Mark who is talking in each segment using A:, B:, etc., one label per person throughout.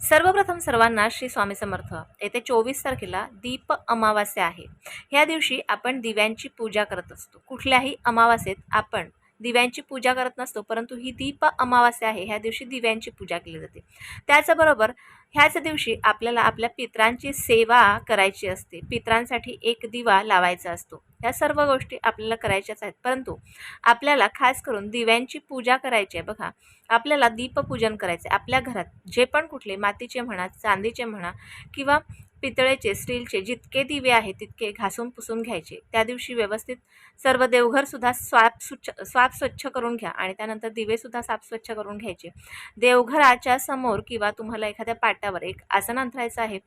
A: सर्वप्रथम सर्वांना श्री स्वामी समर्थ. येथे चोवीस तारखेला दीप अमावास्या आहे. ह्या दिवशी आपण दिव्यांची पूजा करत असतो. कुठल्याही अमावास्येत आपण दिव्यांची पूजा करत नसतो परंतु ही दीप अमावास्या आहे. ह्या दिवशी दिव्यांची पूजा केली जाते. त्याचबरोबर ह्याच दिवशी आपल्याला आपल्या पित्रांची सेवा करायची असते. पित्रांसाठी एक दिवा लावायचा असतो. ह्या सर्व गोष्टी आपल्याला करायच्याच आहेत. परंतु आपल्याला खास करून दिव्यांची पूजा करायची आहे. बघा आपल्याला दीपपूजन करायचं आहे आपल्या घरात जे पण कुठले मातीचे म्हणा चांदीचे म्हणा किंवा पितळेचे स्टीलचे जितके दिवे आहेत तितके घासून पुसून घ्यायचे. त्या दिवशी व्यवस्थित सर्व देवघरसुद्धा स्वाप स्वच्छ स्वाप स्वच्छ करून घ्या आणि त्यानंतर दिवेसुद्धा साफ स्वच्छ करून घ्यायचे. देवघराच्या समोर किंवा तुम्हाला एखाद्या पाटावर एक आसन अंथरायचं आहे.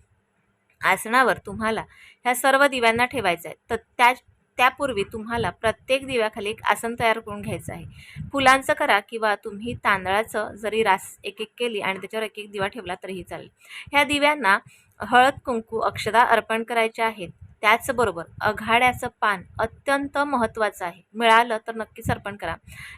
A: आसनावर तुम्हाला ह्या सर्व दिव्यांना ठेवायचं आहे. तर त्या त्यापूर्वी तुम्हाला प्रत्येक दिव्याखाली एक आसन तयार करून घ्यायचं आहे. फुलांचं करा किंवा तुम्ही तांदळाचं जरी रास एक एक केली आणि त्याच्यावर एक एक दिवा ठेवला तरीही चालेल. ह्या दिव्यांना हळद कुंकू अक्षदा अर्पण करायचे आहेत. त्याचबरोबर अघाड्याचं पान अत्यंत महत्त्वाचं आहे. मिळालं तर नक्कीच अर्पण करा.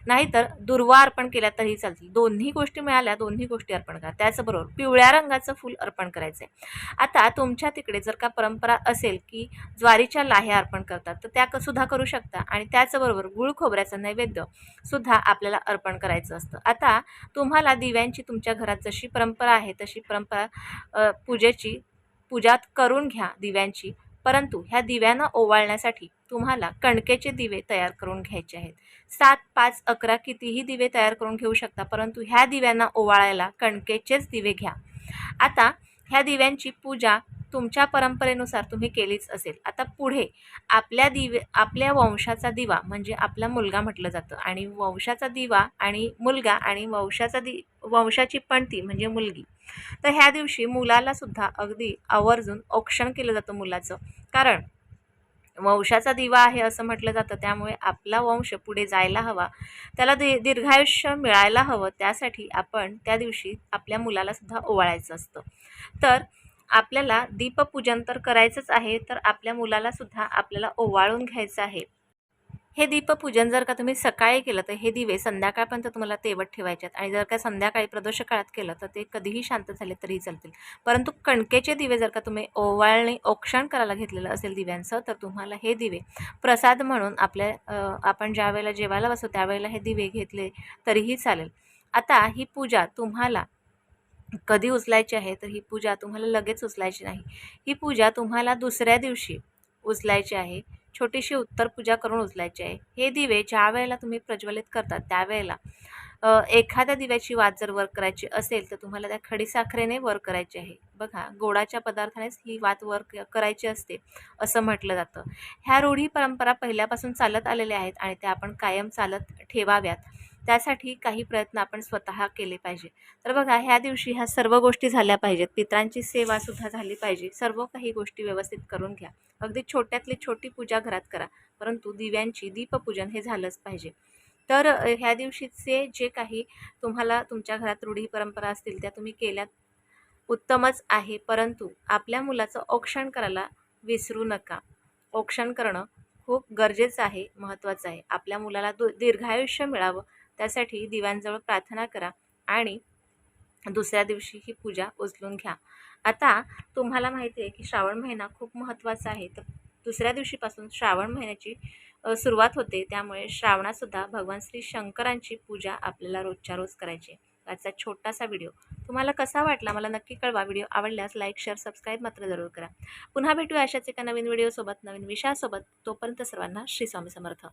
A: नाहीतर दुर्वा अर्पण केल्या तरी चालतील. दोन्ही गोष्टी मिळाल्या दोन्ही गोष्टी अर्पण करा. त्याचबरोबर पिवळ्या रंगाचं फूल अर्पण करायचं आहे आता तुमच्या तिकडे जर का परंपरा असेल की ज्वारीच्या लाह्या अर्पण करतात तर त्या सुद्धा करू शकता. आणि त्याचबरोबर गुळ खोबऱ्याचं नैवेद्य सुद्धा आपल्याला अर्पण करायचं असतं. आता तुम्हाला दिव्यांची तुमच्या घरात जशी परंपरा आहे तशी परंपरा पूजेची पूजात करून घ्या दिव्यांची. परंतु ह्या दिव्यांना ओवाळण्यासाठी तुम्हाला कणकेचे दिवे तयार करून घ्यायचे आहेत. सात पाच अकरा कितीही दिवे तयार करून घेऊ शकता परंतु ह्या दिव्यांना ओवाळायला कणकेचेच दिवे घ्या. आता ह्या दिव्यांची पूजा तुमच्या परंपरेनुसार तुम्ही केलीच असेल. आता पुढे आपल्या दिवे आपल्या वंशाचा दिवा म्हणजे आपला मुलगा म्हटलं जातं. आणि वंशाचा दिवा आणि मुलगा आणि वंशाचा दि वंशाची पणती म्हणजे मुलगी. तर ह्या दिवशी मुलाला सुद्धा अगदी आवर्जून औक्षण केलं जातं मुलाचं. कारण वंशाचा दिवा आहे असं म्हटलं जातं. त्यामुळे आपला वंश पुढे जायला हवा. त्याला दि दीर्घायुष्य मिळायला हवं. त्यासाठी आपण त्या दिवशी आपल्या मुलाला सुद्धा ओवाळायचं असतं. तर आपल्याला दीपपूजन तर करायचंच आहे. तर आपल्या मुलाला सुद्धा आपल्याला ओवाळून घ्यायचं आहे. हे दीपपूजन जर का तुम्ही सकाळी केलं तर हे दिवे संध्याकाळपर्यंत तुम्हाला तेवत ठेवायचे आहेत. आणि जर का संध्याकाळी प्रदोष काळात केलं तर ते कधीही शांत झाले तरीही चालतील. परंतु कणकेचे दिवे जर का तुम्ही ओवाळणे औक्षण करायला घेतलेलं असेल दिव्यांचं तर तुम्हाला हे दिवे प्रसाद म्हणून आपल्या आपण ज्या वेळेला जेवायला बसतो त्यावेळेला हे दिवे घेतले तरीही चालेल. आता ही पूजा तुम्हाला कधी उचलायची आहे तर ही पूजा तुम्हाला लगेच उचलायची नाही. ही पूजा तुम्हाला दुसऱ्या दिवशी उचलायची आहे. छोटीशी उत्तर पूजा करून उचलायची आहे. हे दिवे ज्या वेळेला तुम्ही प्रज्वलित करतात त्यावेळेला एखाद्या दिव्याची वात जर वर करायची असेल तर तुम्हाला त्या खडीसाखरेने वर करायची आहे. बघा गोडाच्या पदार्थानेच ही वात वर क- करायची असते असं म्हटलं जातं. ह्या रूढी परंपरा पहिल्यापासून चालत आलेल्या आहेत आणि त्या आपण कायम चालत ठेवाव्यात. त्यासाठी काही प्रयत्न आपण स्वतः केले पाहिजे. तर बघा ह्या दिवशी ह्या सर्व गोष्टी झाल्या पाहिजेत. पित्रांची सेवासुद्धा झाली पाहिजे. सर्व काही गोष्टी व्यवस्थित करून घ्या. अगदी छोट्यातली छोटी पूजा घरात करा. परंतु दिव्यांची दीपपूजन हे झालंच पाहिजे. तर ह्या दिवशीचे जे काही तुम्हाला तुमच्या घरात रूढी परंपरा असतील त्या तुम्ही केल्यात. उत्तमच आहे. परंतु आपल्या मुलाचं औक्षण करायला विसरू नका. औक्षण करणं खूप गरजेचं आहे महत्त्वाचं आहे. आपल्या मुलाला दु दीर्घायुष्य मिळावं. त्यासाठी दिव्यांजवळ प्रार्थना करा आणि दुसऱ्या दिवशी ही पूजा उचलून घ्या. आता तुम्हाला माहिती आहे की श्रावण महिना खूप महत्त्वाचा आहे. तर दुसऱ्या दिवशीपासून श्रावण महिन्याची सुरुवात होते. त्यामुळे श्रावणातसुद्धा भगवान श्री शंकरांची पूजा आपल्याला रोजच्या रोज करायची आजचा छोटासा व्हिडिओ. तुम्हाला कसा वाटला मला नक्की कळवा. व्हिडिओ आवडल्यास लाईक शेअर सबस्क्राईब मात्र जरूर करा. पुन्हा भेटूया अशाच एका नवीन व्हिडिओसोबत नवीन विषयासोबत. तोपर्यंत सर्वांना श्री स्वामी समर्थ.